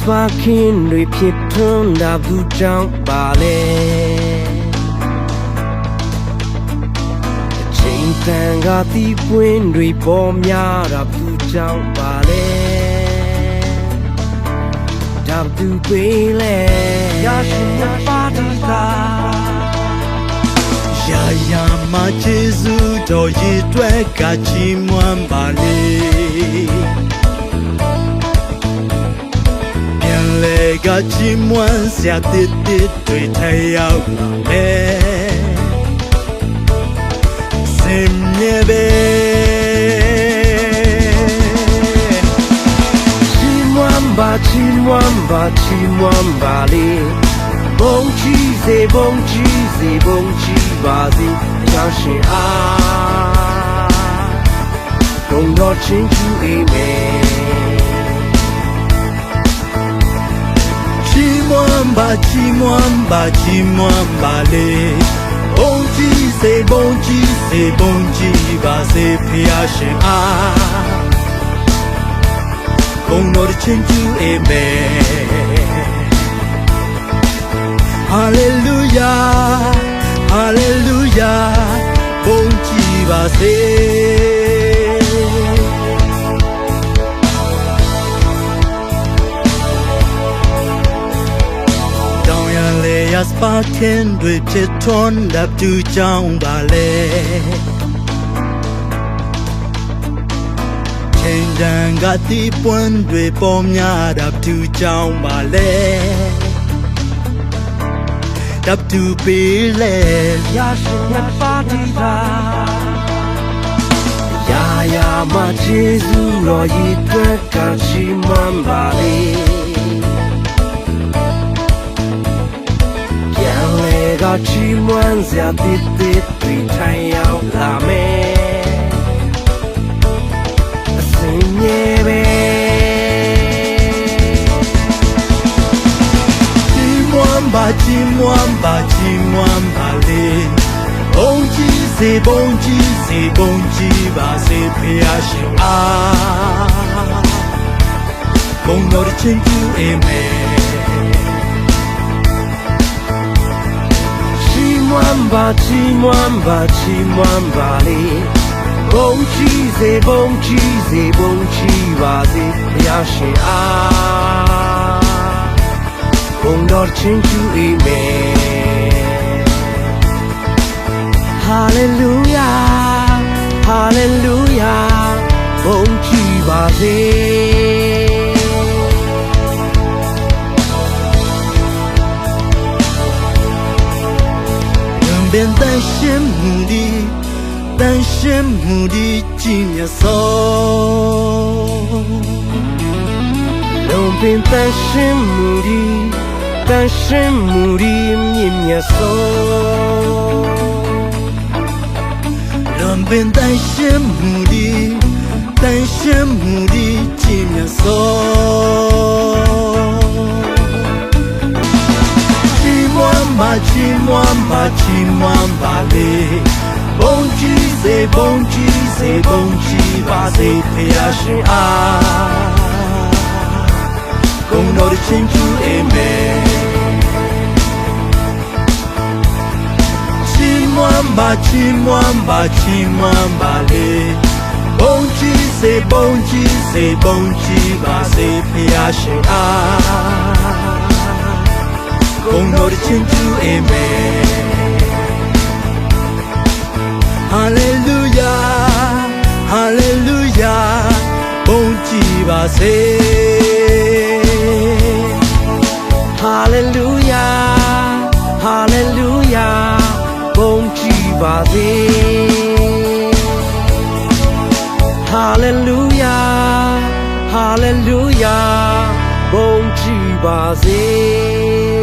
စွာခင်တွေဖြစ်ထွန်းတာဘူးကြောင့်ပါလေအချိန်တန်ကတီးပွင့်တွေပေါ်များတာဘူးကြောင့်ပါလေဒါဘူးပေးလေရရှိရပါတီသာရာရာမှာကျေးဇူးတော်ရည်တွက်ကချီးမွမ်းပါလေ လေကချီးမွမ်းစရာတစ်တစ်တွေထရောက်လာလေစင်မြေပဲချီးမွမ်းပါချီးမွမ်းပါချီးမွမ်းပါလေဘုံကြီးစေဘုံကြီးစေဘုံကြီးပါစေရောက်ရှင်အားဘုံတော်ချင်းကျူအိမ်မယ် ချီးမွမ်းပါချီးမွမ်းပါချီးမွမ်းပါလေဘုံကြီးစေဘုံကြီးစေဘုံကြီး လေရစပါခင်တွေဖြစ်ထွန်းတပ်သူကြောင်းပါလေချိန်တန်ကတိပွန်းတွေပေါ်များတပ်သူကြောင်းပါလေတပ်သူပေးလေရရှင်ရပါတီသာရာရာမှာကျေးဇူးတော်ရည်တွက်ကချီးမွမ်းပါလေ ချီးမွမ်းစရာတစ်တစ်တွေထိုင်ရောက်လာမယ်အစင်မြေပဲချီးမွမ်းပါချီးမွမ်းပါချီးမွမ်းပါလေဘုံကြီးစေဘုံကြီးစေဘုံကြီးပါစေဖျားရှင်အားဘုံတော်ချင်းကျူအေမေချီး ပါချီးမွမ်းပါချီးမွမ်းပါလေဘုံကြီးစေဘုံကြီးစေဘုံကြီးပါစေဘုရားရှင်အားဘုံတော်ချင်းကျူအိမ်မယ် 便担心母的，担心母的几年少。路边担心母的，担心母的一年少。路边担心母的。 မွမ်းပါချီးမွမ်းပါလေဘုံကြီးစေဘုံကြီးစေဘုံကြီးပါစေဖျားရှင်အားဂုဏ်တော်ချင်းကျူအေမေချီးမွမ်းပါချီးမွမ်းပါချီးမွမ်းပါလေဘုံကြီးစေဘုံကြီးစေဘုံကြီးပါစေဖျားရှင်အား ဘုံတော်ချင်းကျူအေမေဟာလေလုယာဟာလေလုယာဘုံကြည်ပါစေ Hallelujah Hallelujah ဘုံကြီးပါစေ Hallelujah Hallelujah ဘုံကြီးပါစေ